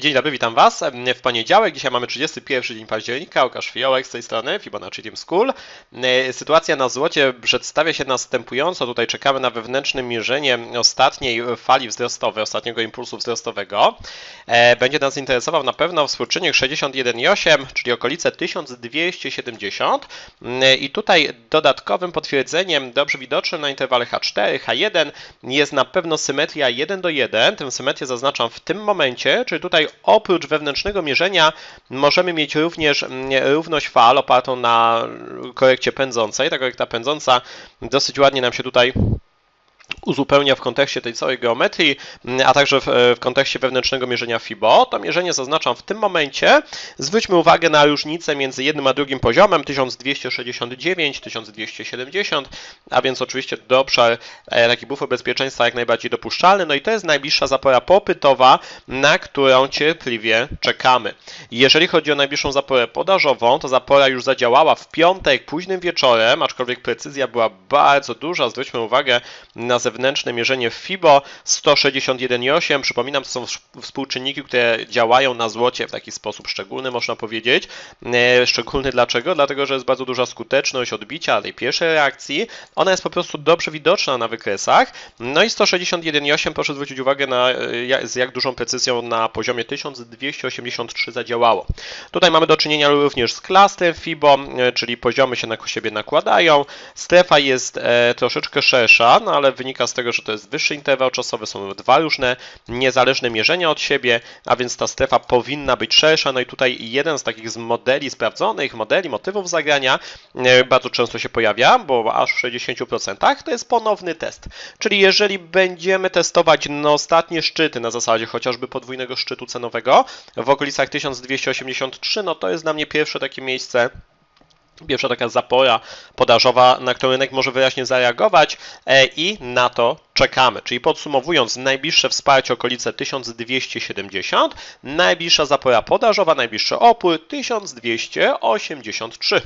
Dzień dobry, witam Was. W poniedziałek, dzisiaj mamy 31 dzień października, Łukasz Fiołek z tej strony, Fibonacci Team School. Sytuacja na złocie przedstawia się następująco. Tutaj czekamy na wewnętrzne mierzenie ostatniej fali wzrostowej, ostatniego impulsu wzrostowego. E, będzie nas interesował na pewno współczynnik 61,8, czyli okolice 1270. I tutaj dodatkowym potwierdzeniem, dobrze widocznym na interwale H4, H1 jest na pewno symetria 1 do 1. Tę symetrię zaznaczam w tym momencie, czyli tutaj oprócz wewnętrznego mierzenia możemy mieć również mm, równość fal opartą na korekcie pędzącej. Ta korekta pędząca dosyć ładnie nam się tutaj uzupełnia w kontekście tej całej geometrii, mm, a także w, w, kontekście wewnętrznego mierzenia FIBO. To mierzenie zaznaczam w tym momencie. Zwróćmy uwagę na różnicę między jednym a drugim poziomem 1269, 1270, a więc oczywiście do obszar e, taki bufor bezpieczeństwa jak najbardziej dopuszczalny. No i to jest najbliższa zapora popytowa, na którą cierpliwie czekamy. Jeżeli chodzi o najbliższą zaporę podażową, to zapora już zadziałała w piątek późnym wieczorem, aczkolwiek precyzja była bardzo duża. Zwróćmy uwagę na zewnętrzne mierzenie FIBO 161,8. Przypominam, to są współczynniki, które działają na złocie w taki sposób szczególny, można powiedzieć. E, szczególny dlaczego? Dlatego, że jest bardzo duża skuteczność odbicia tej pierwszej reakcji. Ona jest po prostu dobrze widoczna na wykresach. No i 161,8 proszę zwrócić uwagę na e, z jak dużą precyzją na poziomie 1283 zadziałało. Tutaj mamy do czynienia również z klastrem FIBO, e, czyli poziomy się na siebie nakładają. Strefa jest troszeczkę szersza, no ale wynika wynika z tego, że to jest wyższy interwał czasowy, są dwa różne niezależne mierzenia od siebie, a więc ta strefa powinna być szersza. No i tutaj jeden z takich z modeli sprawdzonych, modeli motywów zagrania e, bardzo często się pojawia, bo aż w 60% to jest ponowny test. Czyli jeżeli będziemy testować no, ostatnie szczyty na zasadzie chociażby podwójnego szczytu cenowego w okolicach 1283, no to jest dla mnie pierwsze takie miejsce, Pierwsza taka zapora podażowa, na którą rynek może wyraźnie zareagować e, i na to czekamy. Czyli podsumowując, najbliższe wsparcie okolice 1270, najbliższa zapora podażowa, najbliższy opór 1283.